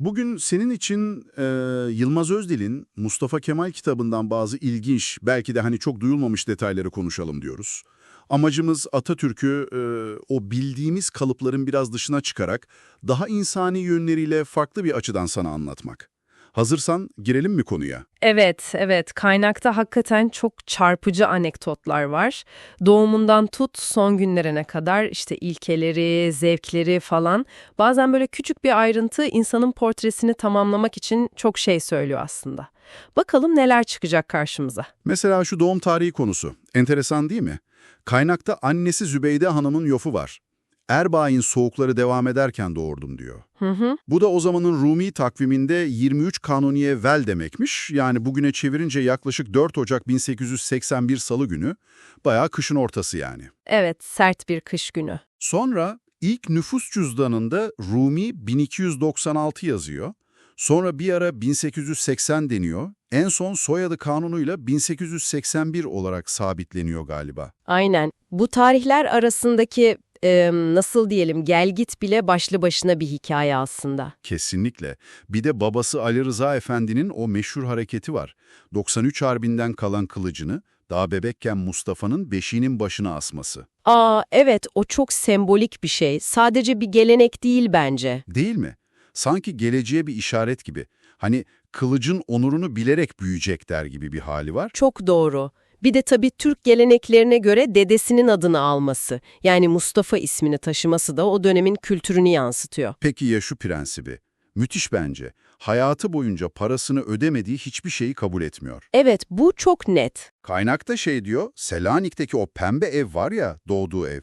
Bugün senin için e, Yılmaz Özdil'in Mustafa Kemal kitabından bazı ilginç, belki de hani çok duyulmamış detayları konuşalım diyoruz. Amacımız Atatürk'ü e, o bildiğimiz kalıpların biraz dışına çıkarak daha insani yönleriyle farklı bir açıdan sana anlatmak. Hazırsan girelim mi konuya? Evet, evet. Kaynakta hakikaten çok çarpıcı anekdotlar var. Doğumundan tut son günlerine kadar işte ilkeleri, zevkleri falan. Bazen böyle küçük bir ayrıntı insanın portresini tamamlamak için çok şey söylüyor aslında. Bakalım neler çıkacak karşımıza. Mesela şu doğum tarihi konusu. Enteresan değil mi? Kaynakta annesi Zübeyde Hanım'ın yofu var. Erbaa'nın soğukları devam ederken doğurdum diyor. Hı hı. Bu da o zamanın Rumi takviminde 23 Kanuniye Vel demekmiş. Yani bugüne çevirince yaklaşık 4 Ocak 1881 Salı günü. Bayağı kışın ortası yani. Evet, sert bir kış günü. Sonra ilk nüfus cüzdanında Rumi 1296 yazıyor. Sonra bir ara 1880 deniyor. En son soyadı kanunuyla 1881 olarak sabitleniyor galiba. Aynen. Bu tarihler arasındaki e, nasıl diyelim gelgit bile başlı başına bir hikaye aslında. Kesinlikle. Bir de babası Ali Rıza Efendi'nin o meşhur hareketi var. 93 Harbi'nden kalan kılıcını daha bebekken Mustafa'nın beşiğinin başına asması. Aa evet o çok sembolik bir şey. Sadece bir gelenek değil bence. Değil mi? Sanki geleceğe bir işaret gibi. Hani kılıcın onurunu bilerek büyüyecek der gibi bir hali var. Çok doğru. Bir de tabii Türk geleneklerine göre dedesinin adını alması, yani Mustafa ismini taşıması da o dönemin kültürünü yansıtıyor. Peki ya şu prensibi? Müthiş bence. Hayatı boyunca parasını ödemediği hiçbir şeyi kabul etmiyor. Evet, bu çok net. Kaynakta şey diyor, Selanik'teki o pembe ev var ya, doğduğu ev.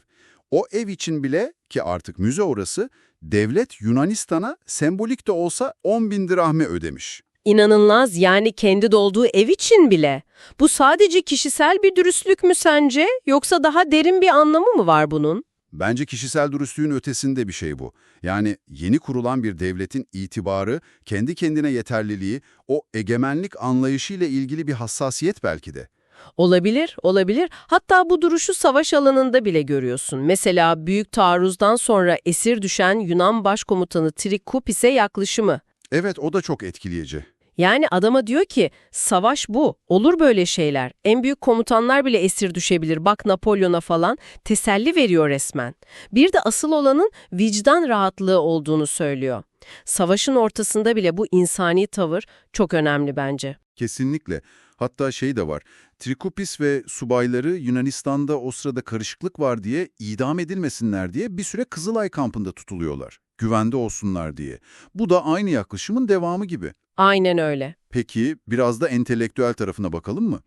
O ev için bile, ki artık müze orası, devlet Yunanistan'a sembolik de olsa 10 bin dirahme ödemiş. İnanılmaz yani kendi dolduğu ev için bile. Bu sadece kişisel bir dürüstlük mü sence yoksa daha derin bir anlamı mı var bunun? Bence kişisel dürüstlüğün ötesinde bir şey bu. Yani yeni kurulan bir devletin itibarı, kendi kendine yeterliliği, o egemenlik anlayışıyla ilgili bir hassasiyet belki de. Olabilir, olabilir. Hatta bu duruşu savaş alanında bile görüyorsun. Mesela büyük taarruzdan sonra esir düşen Yunan başkomutanı Trikopis'e yaklaşımı. Evet, o da çok etkileyici. Yani adama diyor ki savaş bu, olur böyle şeyler. En büyük komutanlar bile esir düşebilir, bak Napolyon'a falan. Teselli veriyor resmen. Bir de asıl olanın vicdan rahatlığı olduğunu söylüyor. Savaşın ortasında bile bu insani tavır çok önemli bence. Kesinlikle. Hatta şey de var. Trikopis ve subayları Yunanistan'da o sırada karışıklık var diye idam edilmesinler diye bir süre Kızılay kampında tutuluyorlar. Güvende olsunlar diye. Bu da aynı yaklaşımın devamı gibi. Aynen öyle. Peki biraz da entelektüel tarafına bakalım mı?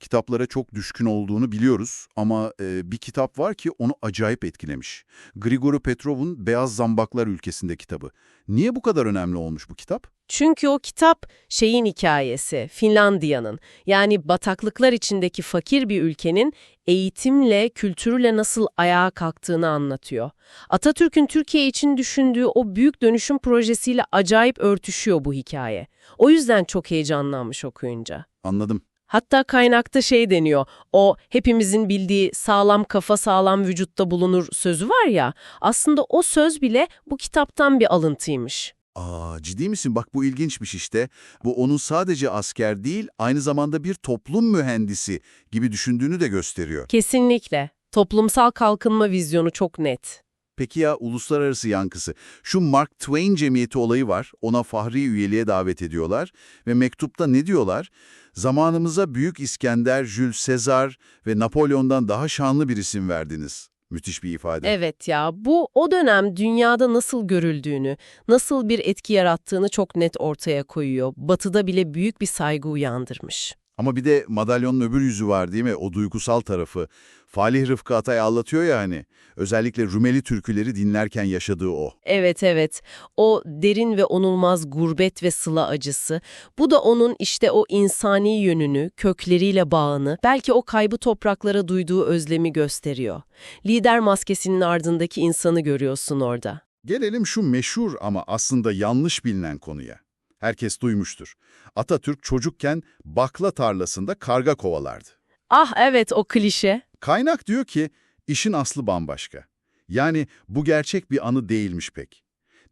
Kitaplara çok düşkün olduğunu biliyoruz ama e, bir kitap var ki onu acayip etkilemiş. Grigori Petrov'un Beyaz Zambaklar Ülkesinde kitabı. Niye bu kadar önemli olmuş bu kitap? Çünkü o kitap şeyin hikayesi, Finlandiya'nın. Yani bataklıklar içindeki fakir bir ülkenin eğitimle, kültürle nasıl ayağa kalktığını anlatıyor. Atatürk'ün Türkiye için düşündüğü o büyük dönüşüm projesiyle acayip örtüşüyor bu hikaye. O yüzden çok heyecanlanmış okuyunca. Anladım. Hatta kaynakta şey deniyor, o hepimizin bildiği sağlam kafa sağlam vücutta bulunur sözü var ya, aslında o söz bile bu kitaptan bir alıntıymış. Aa, ciddi misin? Bak bu ilginçmiş işte. Bu onun sadece asker değil, aynı zamanda bir toplum mühendisi gibi düşündüğünü de gösteriyor. Kesinlikle. Toplumsal kalkınma vizyonu çok net. Peki ya uluslararası yankısı? Şu Mark Twain Cemiyeti olayı var. Ona fahri üyeliğe davet ediyorlar. Ve mektupta ne diyorlar? Zamanımıza Büyük İskender, Jules Caesar ve Napolyon'dan daha şanlı bir isim verdiniz. Müthiş bir ifade. Evet ya, bu o dönem dünyada nasıl görüldüğünü, nasıl bir etki yarattığını çok net ortaya koyuyor. Batı'da bile büyük bir saygı uyandırmış. Ama bir de madalyonun öbür yüzü var değil mi? O duygusal tarafı. Falih Rıfkı Atay anlatıyor ya hani. Özellikle Rumeli türküleri dinlerken yaşadığı o. Evet evet, o derin ve onulmaz gurbet ve sıla acısı, bu da onun işte o insani yönünü, kökleriyle bağını, belki o kaybı topraklara duyduğu özlemi gösteriyor. Lider maskesinin ardındaki insanı görüyorsun orada. Gelelim şu meşhur ama aslında yanlış bilinen konuya. Herkes duymuştur. Atatürk çocukken bakla tarlasında karga kovalardı. Ah evet o klişe. Kaynak diyor ki işin aslı bambaşka. Yani bu gerçek bir anı değilmiş pek.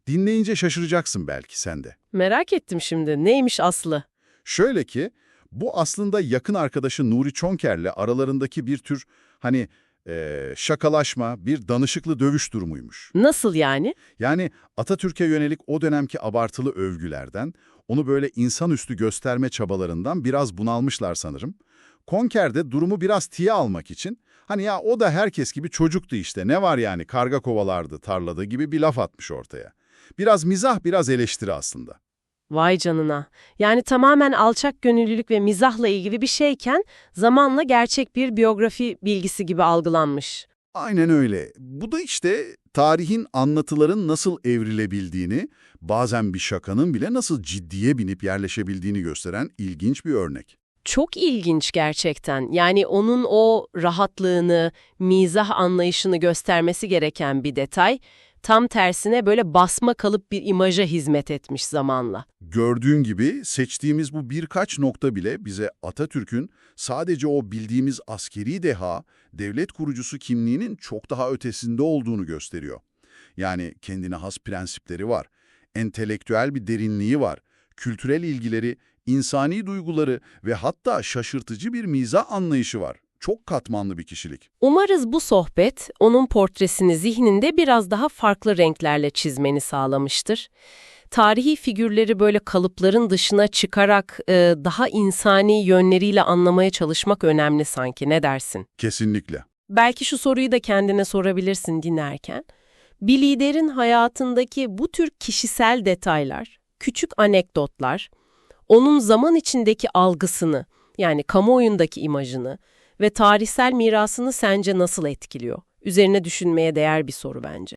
Dinleyince şaşıracaksın belki sen de. Merak ettim şimdi. Neymiş aslı? Şöyle ki, bu aslında yakın arkadaşı Nuri Çonker'le aralarındaki bir tür hani eee, şakalaşma, bir danışıklı dövüş durumuymuş. Nasıl yani? Yani Atatürk'e yönelik o dönemki abartılı övgülerden, onu böyle insanüstü gösterme çabalarından biraz bunalmışlar sanırım. Konker de durumu biraz tiye almak için, hani ya o da herkes gibi çocuktu işte, ne var yani karga kovalardı tarlada gibi bir laf atmış ortaya. Biraz mizah, biraz eleştiri aslında. Vay canına. Yani tamamen alçak gönüllülük ve mizahla ilgili bir şeyken zamanla gerçek bir biyografi bilgisi gibi algılanmış. Aynen öyle. Bu da işte tarihin anlatıların nasıl evrilebildiğini, bazen bir şakanın bile nasıl ciddiye binip yerleşebildiğini gösteren ilginç bir örnek. Çok ilginç gerçekten. Yani onun o rahatlığını, mizah anlayışını göstermesi gereken bir detay, tam tersine böyle basma kalıp bir imaja hizmet etmiş zamanla. Gördüğün gibi seçtiğimiz bu birkaç nokta bile bize Atatürk'ün sadece o bildiğimiz askeri deha, devlet kurucusu kimliğinin çok daha ötesinde olduğunu gösteriyor. Yani kendine has prensipleri var, entelektüel bir derinliği var, kültürel ilgileri, insani duyguları ve hatta şaşırtıcı bir mizah anlayışı var. Çok katmanlı bir kişilik. Umarız bu sohbet onun portresini zihninde biraz daha farklı renklerle çizmeni sağlamıştır. Tarihi figürleri böyle kalıpların dışına çıkarak e, daha insani yönleriyle anlamaya çalışmak önemli sanki. Ne dersin? Kesinlikle. Belki şu soruyu da kendine sorabilirsin dinlerken. Bir liderin hayatındaki bu tür kişisel detaylar, küçük anekdotlar, onun zaman içindeki algısını, yani kamuoyundaki imajını ve tarihsel mirasını sence nasıl etkiliyor? Üzerine düşünmeye değer bir soru bence.